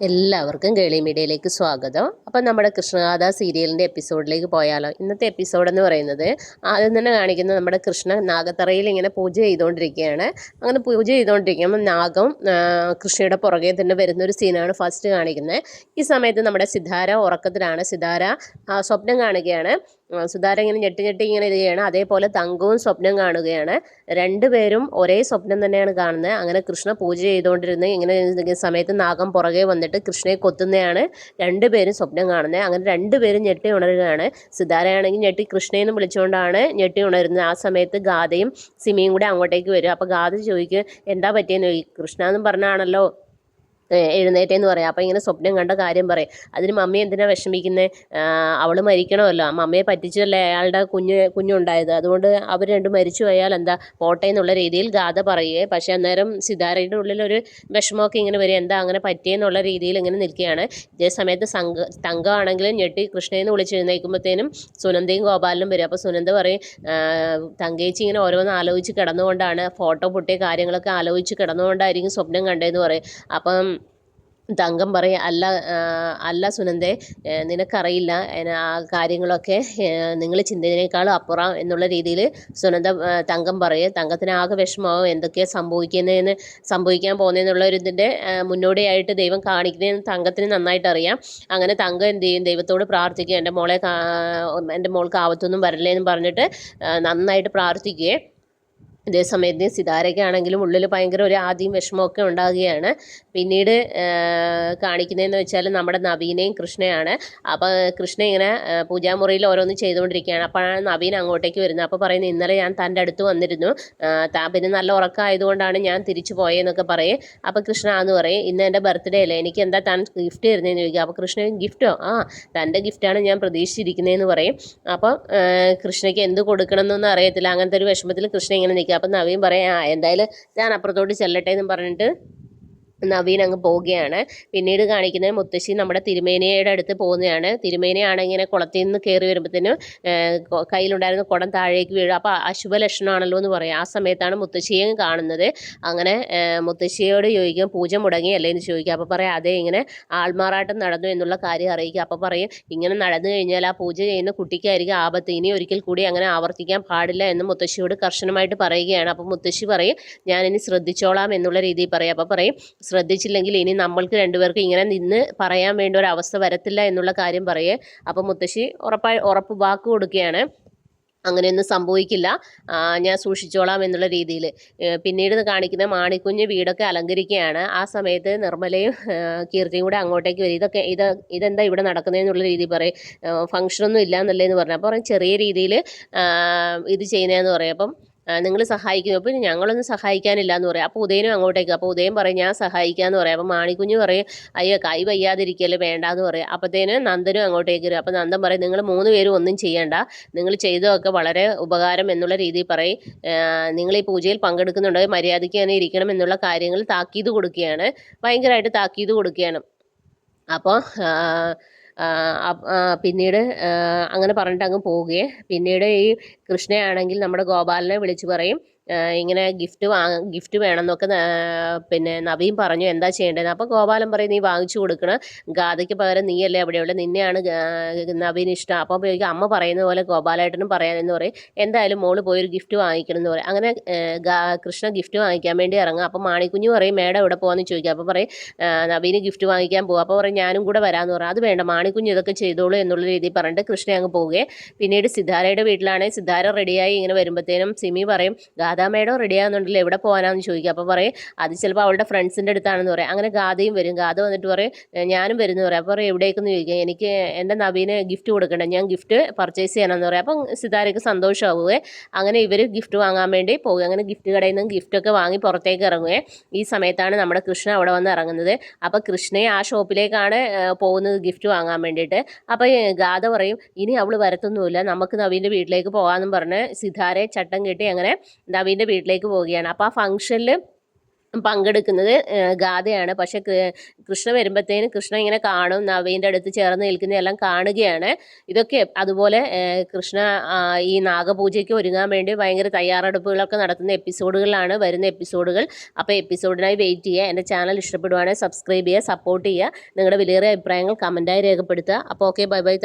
എല്ലാവർക്കും കേളി മീഡിയയിലേക്ക് സ്വാഗതം. അപ്പം നമ്മുടെ കൃഷ്ണഗാഥ സീരിയലിന്റെ എപ്പിസോഡിലേക്ക് പോയാലോ. ഇന്നത്തെ എപ്പിസോഡ് എന്ന് പറയുന്നത് ആദ്യം തന്നെ കാണിക്കുന്നത് നമ്മുടെ കൃഷ്ണ നാഗത്തറയിൽ ഇങ്ങനെ പൂജ ചെയ്തുകൊണ്ടിരിക്കുകയാണ് അങ്ങനെ പൂജ ചെയ്തുകൊണ്ടിരിക്കുമ്പോൾ നാഗം കൃഷ്ണയുടെ പുറകെ തന്നെ വരുന്ന ഒരു സീനാണ് ഫസ്റ്റ് കാണിക്കുന്നത്. ഈ സമയത്ത് നമ്മുടെ സിതാര ഉറക്കത്തിലാണ്. സിതാര സ്വപ്നം കാണുകയാണ്. ആ, സിതാര ഇങ്ങനെ ഞെട്ടി ഞെട്ടി ഇങ്ങനെ ചെയ്യണം. അതേപോലെ തങ്കവും സ്വപ്നം കാണുകയാണ്. രണ്ടുപേരും ഒരേ സ്വപ്നം തന്നെയാണ് കാണുന്നത്. അങ്ങനെ കൃഷ്ണ പൂജ ചെയ്തുകൊണ്ടിരുന്നത് ഇങ്ങനെ സമയത്ത് നാഗം പുറകെ വന്നിട്ട് കൃഷ്ണയെ കൊത്തുന്നതാണ് രണ്ടുപേരും സ്വപ്നം കാണുന്നത്. അങ്ങനെ രണ്ടുപേരും ഞെട്ടി ഉണരുകയാണ്. സുധാരയാണെങ്കിൽ ഞെട്ടി കൃഷ്ണയെന്ന് വിളിച്ചുകൊണ്ടാണ് ഞെട്ടി ഉണരുന്നത്. ആ സമയത്ത് ഗാഥയും സിമിയും കൂടെ അങ്ങോട്ടേക്ക് വരും. അപ്പോൾ ഗാഥ ചോദിക്കും എന്താ പറ്റിയെന്ന്? ചോദിക്കും കൃഷ്ണ എന്നും പറഞ്ഞാണല്ലോ എഴുന്നേറ്റേന്ന് പറയാം. അപ്പം ഇങ്ങനെ സ്വപ്നം കണ്ട കാര്യം പറയും. അതിന് മമ്മി എന്തിനാണ് വിഷമിക്കുന്നത് അവൾ മരിക്കണമല്ലോ. മമ്മിയെ പറ്റിച്ചല്ലേ അയാളുടെ കുഞ്ഞ് കുഞ്ഞുണ്ടായത്. അതുകൊണ്ട് അവർ രണ്ടും മരിച്ചു പോയാൽ എന്താ പോട്ടെ എന്നുള്ള രീതിയിൽ ഗാഥ പറയുകയെ. പക്ഷേ അന്നേരം സിതാരയുടെ ഉള്ളിൽ ഒരു വിഷമമൊക്കെ ഇങ്ങനെ വരും എന്താ അങ്ങനെ പറ്റിയെന്നുള്ള രീതിയിൽ ഇങ്ങനെ നിൽക്കുകയാണ്. ഇതേ സമയത്ത് സംഘ തങ്കമാണെങ്കിലും ഞെട്ടി കൃഷ്ണയെന്ന് വിളിച്ചെഴുന്നേൽക്കുമ്പോഴത്തേനും സുനന്ദയും ഗോപാലനും വരും. അപ്പോൾ സുനന്ദ പറയും "ആ, തങ്കേച്ചി ഇങ്ങനെ ഓരോന്ന് ആലോചിച്ച് കിടന്നുകൊണ്ടാണ് ഫോട്ടോ പൊട്ടിയ കാര്യങ്ങളൊക്കെ ആലോചിച്ച് കിടന്നുകൊണ്ടായിരിക്കും സ്വപ്നം കണ്ടതെന്ന് പറയും. അപ്പം തങ്കം പറയും അല്ല അല്ല സുനന്ദേ നിനക്കറിയില്ല ആ കാര്യങ്ങളൊക്കെ നിങ്ങൾ ചിന്തതിനേക്കാളും അപ്പുറം എന്നുള്ള രീതിയിൽ സുനന്ദ തങ്കം പറയും. തങ്കത്തിന് ആകെ വിഷമമാവും എന്തൊക്കെയാണ് സംഭവിക്കുന്നതെന്ന് സംഭവിക്കാൻ പോകുന്നതെന്നുള്ള ഒരു ഇതിന്റെ മുന്നോടിയായിട്ട് ദൈവം കാണിക്കുന്നതെന്ന് തങ്കത്തിന് നന്നായിട്ട് അറിയാം അങ്ങനെ തങ്കം എന്ത് ചെയ്യും? ദൈവത്തോട് പ്രാർത്ഥിക്കും. എന്റെ മോളെ എന്റെ മോൾക്ക് ആവത്തൊന്നും വരില്ലേ എന്ന് പറഞ്ഞിട്ട് നന്നായിട്ട് പ്രാർത്ഥിക്കുകയും ഇതേ സമയത്ത് സിതാരയ്ക്കാണെങ്കിലും ഉള്ളിൽ ഭയങ്കര ഒരു ആദ്യം വിഷമമൊക്കെ ഉണ്ടാകുകയാണ്. പിന്നീട് കാണിക്കുന്നതെന്ന് വെച്ചാൽ നമ്മുടെ നവീനയും കൃഷ്ണയാണ്. അപ്പോൾ കൃഷ്ണ ഇങ്ങനെ പൂജാമുറിയിൽ ഓരോന്ന് ചെയ്തുകൊണ്ടിരിക്കുകയാണ്. അപ്പോഴാണ് നവീൻ അങ്ങോട്ടേക്ക് വരുന്നത്. അപ്പോൾ പറയുന്നത് ഇന്നലെ ഞാൻ തന്റെ അടുത്ത് വന്നിരുന്നു. താൻ പിന്നെ നല്ല ഉറക്കമായതുകൊണ്ടാണ് ഞാൻ തിരിച്ചു പോയെന്നൊക്കെ പറയും. അപ്പോൾ കൃഷ്ണ എന്ന് പറയും ഇന്ന് എന്റെ ബർത്ത്ഡേ അല്ലേ? എനിക്ക് എന്താ താൻ ഗിഫ്റ്റ് തരുന്നതെന്ന് ചോദിക്കുക അപ്പോൾ കൃഷ്ണ ഗിഫ്റ്റോ? ആ തന്റെ ഗിഫ്റ്റാണ് ഞാൻ പ്രതീക്ഷിച്ചിരിക്കുന്നതെന്ന് പറയും. അപ്പോൾ കൃഷ്ണയ്ക്ക് എന്ത് കൊടുക്കണം എന്നൊന്നും അറിയത്തില്ല. അങ്ങനത്തെ ഒരു വിഷമത്തിൽ കൃഷ്ണ ഇങ്ങനെ നിൽക്കുക. അപ്പം നവീൻ പറയും ആ എന്തായാലും ഞാൻ അപ്പുറത്തോട്ട് ചെല്ലട്ടെ എന്നും പറഞ്ഞിട്ട് നവീൻ അങ്ങ് പോവുകയാണ്. പിന്നീട് കാണിക്കുന്നത് മുത്തശ്ശി നമ്മുടെ തിരുമേനിയുടെ അടുത്ത് പോകുന്നതാണ്. തിരുമേനിയാണ് ഇങ്ങനെ കുളത്തിൽ നിന്ന് കയറി വരുമ്പോഴത്തേനും കയ്യിലുണ്ടായിരുന്ന കുടം താഴേക്ക് വീഴും. അപ്പോൾ അശുഭ ലക്ഷണമാണല്ലോ എന്ന് പറയും. ആ സമയത്താണ് മുത്തശ്ശിയെ കാണുന്നത്. അങ്ങനെ മുത്തശ്ശിയോട് ചോദിക്കും പൂജ മുടങ്ങി അല്ലേ എന്ന് ചോദിക്കുക അപ്പോൾ പറയാം അതേ ഇങ്ങനെ ആൾമാറാട്ടം നടന്നു എന്നുള്ള കാര്യം അറിയിക്കുക അപ്പോൾ പറയും ഇങ്ങനെ നടന്നു കഴിഞ്ഞാൽ ആ പൂജ ചെയ്യുന്ന കുട്ടിക്കായിരിക്കും ആപത്ത്. ഇനി ഒരിക്കൽ കൂടി അങ്ങനെ ആവർത്തിക്കാൻ പാടില്ല എന്ന് മുത്തശ്ശിയോട് കർശനമായിട്ട് പറയുകയാണ്. അപ്പോൾ മുത്തശ്ശി പറയും ഞാനിനി ശ്രദ്ധിച്ചോളാം എന്നുള്ള രീതിയിൽ പറയും. അപ്പോൾ പറയും ശ്രദ്ധിച്ചില്ലെങ്കിൽ ഇനി നമ്മൾക്ക് രണ്ടുപേർക്കും ഇങ്ങനെ നിന്ന് പറയാൻ വേണ്ട ഒരു അവസ്ഥ വരത്തില്ല എന്നുള്ള കാര്യം പറയേ. അപ്പോൾ മുത്തശ്ശി ഉറപ്പായി ഉറപ്പ് വാക്ക് കൊടുക്കുകയാണ്. അങ്ങനെയൊന്നും സംഭവിക്കില്ല. ഞാൻ സൂക്ഷിച്ചോളാം എന്നുള്ള രീതിയിൽ. പിന്നീട് കാണിക്കുന്ന മാണിക്കുഞ്ഞ് വീടൊക്കെ അലങ്കരിക്കുകയാണ്. ആ സമയത്ത് നിർമ്മലയും കീർത്തിയും കൂടെ അങ്ങോട്ടേക്ക് വരും. ഇതൊക്കെ ഇത് ഇതെന്താ ഇവിടെ നടക്കുന്നതെന്നുള്ള രീതിയിൽ പറയും. ഫംഗ്ഷനൊന്നും ഇല്ല എന്നല്ലേന്ന് പറഞ്ഞു. അപ്പോൾ ചെറിയ രീതിയിൽ ഇത് ചെയ്യുന്നതെന്ന് പറയും. അപ്പം നിങ്ങൾ സഹായിക്കുന്നു. അപ്പോൾ ഞങ്ങളൊന്നും സഹായിക്കാനില്ല എന്ന് പറയും. അപ്പോൾ ഉദയനും അങ്ങോട്ടേക്ക്. അപ്പോൾ ഉദയം പറയും ഞാൻ സഹായിക്കാം എന്ന് പറയും. അപ്പോൾ മാണിക്കുഞ്ഞ് പറയും അയ്യോ കൈ വയ്യാതിരിക്കല്ലേ വേണ്ടാന്ന് പറയും. അപ്പോഴത്തേന് നന്ദനും അങ്ങോട്ടേക്ക് വരും. അപ്പോൾ നന്ദൻ പറയും നിങ്ങൾ മൂന്ന് പേരും ഒന്നും ചെയ്യണ്ട. നിങ്ങൾ ചെയ്തതൊക്കെ വളരെ ഉപകാരം എന്നുള്ള രീതിയിൽ പറയും. നിങ്ങൾ ഈ പൂജയിൽ പങ്കെടുക്കുന്നുണ്ടെങ്കിൽ മര്യാദയ്ക്ക് തന്നെ ഇരിക്കണം എന്നുള്ള കാര്യങ്ങൾ താക്കീത് കൊടുക്കുകയാണ്. ഭയങ്കരമായിട്ട് താക്കീത് കൊടുക്കുകയാണ്. അപ്പോൾ പിന്നീട് അങ്ങനെ പറഞ്ഞിട്ട് അങ്ങ് പോവുകയും. പിന്നീട് ഈ കൃഷ്ണയാണെങ്കിൽ നമ്മുടെ ഗോപാലനെ വിളിച്ചു പറയും. ഇങ്ങനെ ഗിഫ്റ്റ് വാങ്ങ ഗിഫ്റ്റ് വേണമെന്നൊക്കെ പിന്നെ നവീൻ പറഞ്ഞു എന്താ ചെയ്യേണ്ടത് അപ്പോൾ ഗോപാലൻ പറയും നീ വാങ്ങിച്ചു കൊടുക്കണം. ഗാഥയ്ക്ക് പകരം നീയല്ലേ അവിടെയുള്ള നിന്നെയാണ് നവീൻ ഇഷ്ടം. അപ്പോൾ അമ്മ പറയുന്ന പോലെ ഗോപാലേട്ടനും പറയാനെന്ന് പറയും. എന്തായാലും മോൾ പോയൊരു ഗിഫ്റ്റ് വാങ്ങിക്കണം എന്ന് പറയും. അങ്ങനെ കൃഷ്ണ ഗിഫ്റ്റ് വാങ്ങിക്കാൻ വേണ്ടി ഇറങ്ങും. അപ്പോൾ മാണിക്കുഞ്ഞു പറയും മേഡം എവിടെ പോകാമെന്ന് ചോദിക്കും. അപ്പോൾ പറയും നവീന് ഗിഫ്റ്റ് വാങ്ങിക്കാൻ പോകും അപ്പോൾ പറയും ഞാനും കൂടെ വരാമെന്ന് പറയും. അത് വേണ്ട മാണിക്കുഞ്ഞു ഇതൊക്കെ ചെയ്തോളൂ എന്നുള്ള രീതിയിൽ പറഞ്ഞിട്ട് കൃഷ്ണ അങ്ങ് പോവുകയെ. പിന്നീട് സിദ്ധാരയുടെ വീട്ടിലാണെങ്കിൽ സിദ്ധാര റെഡിയായി ഇങ്ങനെ വരുമ്പോഴത്തേനും സിമി പറയും മേഡം റെഡി ആകുന്നുണ്ടല്ലോ എവിടെ പോകാനാന്ന് ചോദിക്കുക അപ്പോൾ പറയും അത് ചിലപ്പോൾ അവളുടെ ഫ്രണ്ട്സിന്റെ അടുത്താണെന്ന് പറയും. അങ്ങനെ ഗാഥയും വരും. ഗാഥ വന്നിട്ട് പറയും ഞാനും വരുന്നു പറയും. അപ്പോൾ പറയും എവിടേക്കെന്ന് ചോദിക്കുക എനിക്ക് എന്റെ നവീന് ഗിഫ്റ്റ് കൊടുക്കണ്ട. ഞാൻ ഗിഫ്റ്റ് പർച്ചേസ് ചെയ്യണമെന്ന് പറയും. അപ്പം സിതാരയ്ക്ക് സന്തോഷമാവുകയെ അങ്ങനെ ഇവർ ഗിഫ്റ്റ് വാങ്ങാൻ വേണ്ടി പോകുക അങ്ങനെ ഗിഫ്റ്റ് കടയിൽ നിന്നും ഗിഫ്റ്റൊക്കെ വാങ്ങി പുറത്തേക്ക് ഇറങ്ങുകയെ ഈ സമയത്താണ് നമ്മുടെ കൃഷ്ണ അവിടെ വന്ന് ഇറങ്ങുന്നത്. അപ്പോൾ കൃഷ്ണയെ ആ ഷോപ്പിലേക്കാണ് പോകുന്നത് ഗിഫ്റ്റ് വാങ്ങാൻ വേണ്ടിയിട്ട്. അപ്പോൾ ഗാഥ പറയും ഇനി അവൾ വരത്തൊന്നുമില്ല. നമുക്ക് നവീന്റെ വീട്ടിലേക്ക് പോകാമെന്നും പറഞ്ഞ് സിതാരെ ചട്ടം കെട്ടി അങ്ങനെ നവീന്റെ വീട്ടിലേക്ക് പോവുകയാണ്. അപ്പോൾ ആ ഫംഗ്ഷനിൽ പങ്കെടുക്കുന്നത് ഗാഥയാണ്. പക്ഷേ കൃഷ്ണ വരുമ്പോഴത്തേനും കൃഷ്ണ ഇങ്ങനെ കാണും. നവീന്റെ അടുത്ത് ചേർന്ന് നിൽക്കുന്നതെല്ലാം കാണുകയാണ്. ഇതൊക്കെ അതുപോലെ കൃഷ്ണ ഈ നാഗപൂജയ്ക്ക് ഒരുങ്ങാൻ വേണ്ടി ഭയങ്കര തയ്യാറെടുപ്പുകളൊക്കെ നടത്തുന്ന എപ്പിസോഡുകളാണ് വരുന്ന എപ്പിസോഡുകൾ. അപ്പോൾ എപ്പിസോഡിനായി വെയിറ്റ് ചെയ്യുക. എന്റെ ചാനൽ ഇഷ്ടപ്പെടുവാണെങ്കിൽ സബ്സ്ക്രൈബ് ചെയ്യുക സപ്പോർട്ട് ചെയ്യുക. നിങ്ങളുടെ വിലയേറിയ അഭിപ്രായങ്ങൾ കമന്റായി രേഖപ്പെടുത്തുക. അപ്പോൾ ഓക്കെ ബൈ ബൈ